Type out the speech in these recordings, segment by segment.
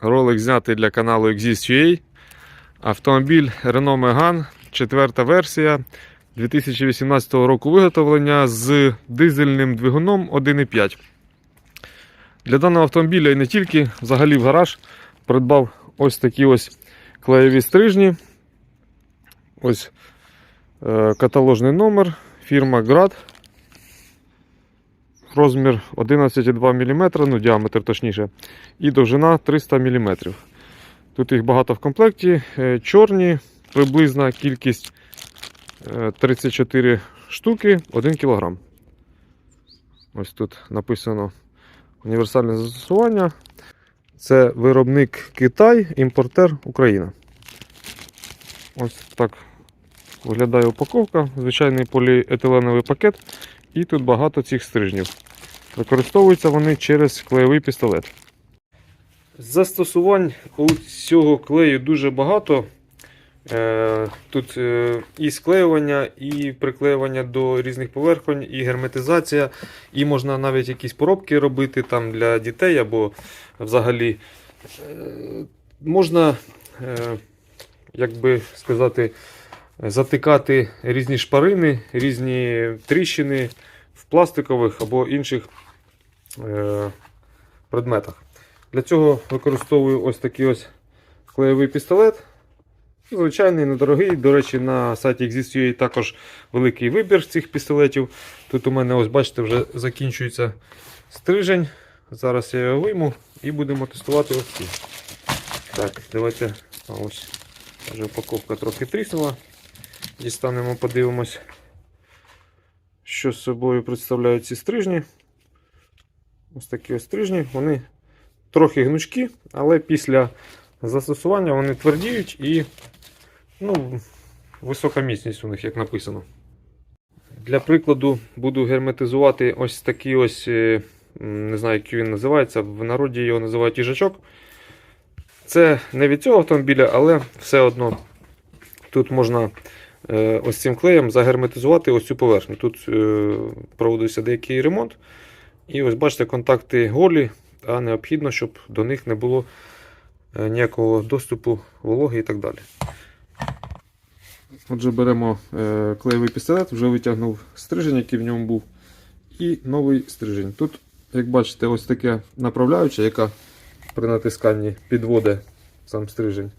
Ролик знятий для каналу Exist.ua. Автомобіль Renault Megane, четверта версія 2018 року виготовлення з дизельним двигуном 1.5. Для даного автомобіля і не тільки, взагалі в гараж придбав ось такі ось клеєві стрижні. Ось е, каталожний номер, фірма Grad. Розмір 11,2 мм, ну діаметр точніше, і довжина 300 мм. Тут їх багато в комплекті. Е, Чорні, приблизна кількість е, 34 штуки, 1 кг. Ось тут написано універсальне застосування. Це виробник Китай, імпортер Україна. Ось так виглядає упаковка. Звичайний поліетиленовий пакет. І тут багато цих стрижнів. Використовуються вони через клеєвий пістолет. Застосувань у цього клею дуже багато. Е, Тут е, і склеювання, і приклеювання до різних поверхонь, і герметизація, і можна навіть якісь поробки робити там для дітей або взагалі. Е, Можна, як би сказати, затикати різні шпарини, різні тріщини в пластикових або інших е, предметах. Для цього використовую ось такий ось клеєвий пістолет. Звичайний, недорогий. До речі, на сайті Exist.ua також великий вибір цих пістолетів. Тут у мене, ось бачите, вже закінчується стрижень. Зараз я його вийму і будемо тестувати ось ці. Так, давайте ось. Вже упаковка трохи тріснула. Дістанемо, подивимось, що з собою представляють ці стрижні. Ось такі ось стрижні. Вони трохи гнучкі, але після застосування вони твердіють і ну, висока міцність у них, як написано. Для прикладу буду герметизувати ось такий ось, е, не знаю, як він називається, в народі його називають їжачок. Це не від цього автомобіля, але все одно тут можна ось цим клеєм загерметизувати ось цю поверхню. Тут е, проводився деякий ремонт. І ось бачите, контакти голі, а необхідно, щоб до них не було е, ніякого доступу вологи і так далі. Отже, беремо е, клеєвий пістолет, вже витягнув стрижень, який в ньому був, і новий стрижень. Тут, як бачите, ось таке направляюча, яка при натисканні підводить сам стрижень.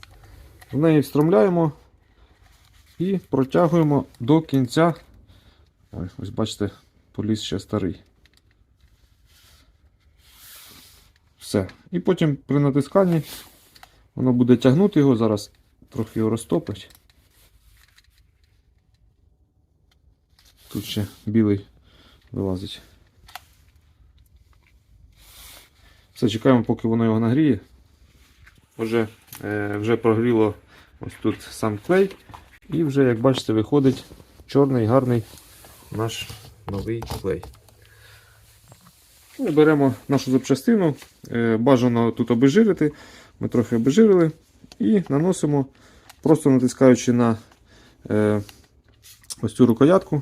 В неї встромляємо і протягуємо до кінця. Ой, ось бачите, поліс ще старий. Все. І потім при натисканні воно буде тягнути його, зараз трохи його розтопить. Тут ще білий вилазить. Все, чекаємо, поки воно його нагріє. Вже, е, вже прогріло ось тут сам клей. І вже, як бачите, виходить чорний гарний наш новий клей. Ми беремо нашу запчастину, е, бажано тут обезжирити. Ми трохи обезжирили і наносимо, просто натискаючи на е, ось цю рукоятку.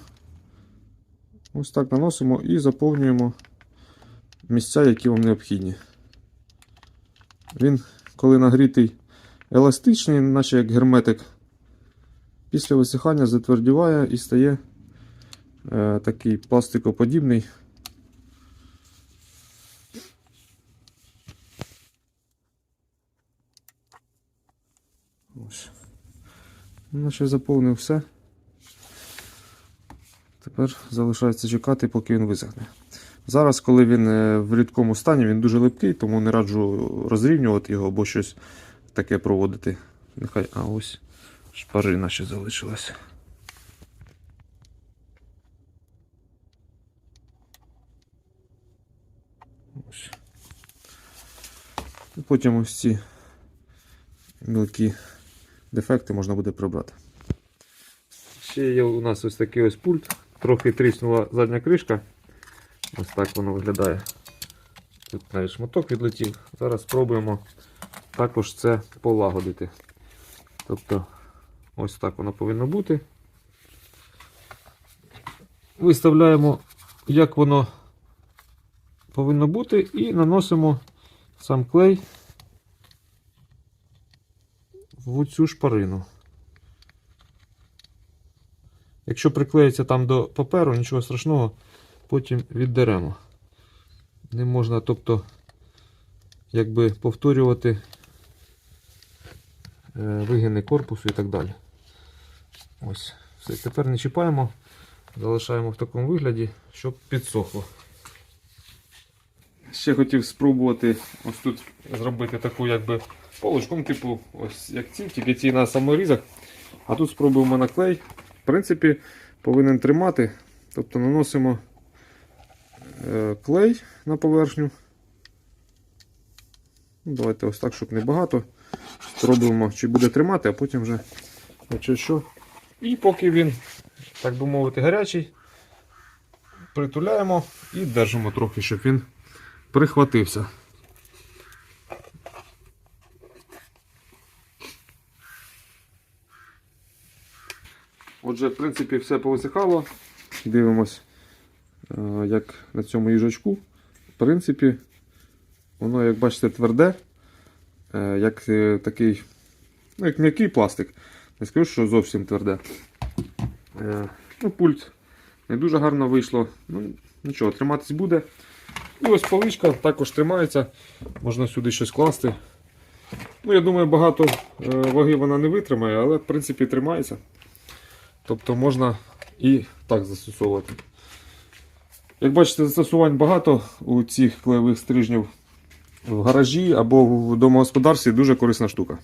Ось так наносимо і заповнюємо місця, які вам необхідні. Він, коли нагрітий, еластичний, наче як герметик. Після висихання затвердіває і стає е, такий пластикоподібний. Ось. Наче заповнив все. Тепер залишається чекати, поки він висохне. Зараз, коли він е, в рідкому стані, він дуже липкий, тому не раджу розрівнювати його або щось таке проводити. Нехай, а ось шпарина ще залишилась. Ось. І потім ось ці мілкі дефекти можна буде прибрати. Ще є у нас ось такий ось пульт. Трохи тріснула задня кришка. Ось так воно виглядає. Тут навіть шматок відлетів. Зараз спробуємо також це полагодити. Тобто, ось так воно повинно бути. Виставляємо, як воно повинно бути, і наносимо сам клей в цю шпарину. Якщо приклеїться там до паперу, нічого страшного, потім віддеремо. Не можна, тобто, якби повторювати е, вигини корпусу і так далі. Ось. Все, тепер не чіпаємо, залишаємо в такому вигляді, щоб підсохло. Ще хотів спробувати ось тут зробити таку якби полочку, типу, ось як ці, тільки ці на саморізах. А тут спробуємо на клей. В принципі, повинен тримати. Тобто наносимо е, клей на поверхню. Ну, Давайте ось так, щоб не багато. Спробуємо, чи буде тримати, а потім вже якщо що. І поки він, так би мовити, гарячий, притуляємо і держимо трохи, щоб він прихватився. Отже, в принципі, все повисихало. Дивимось, е, як на цьому їжачку. В принципі, воно, як бачите, тверде, е, як е, такий, ну, як м'який пластик. Не скажу, що зовсім тверде. Е, Ну, пульт не дуже гарно вийшло. Ну, нічого, триматись буде. І ось поличка також тримається. Можна сюди щось класти. Ну, я думаю, багато е, ваги вона не витримає, але в принципі тримається. Тобто можна і так застосовувати. Як бачите, застосувань багато у цих клеєвих стрижнів в гаражі або в домогосподарстві дуже корисна штука.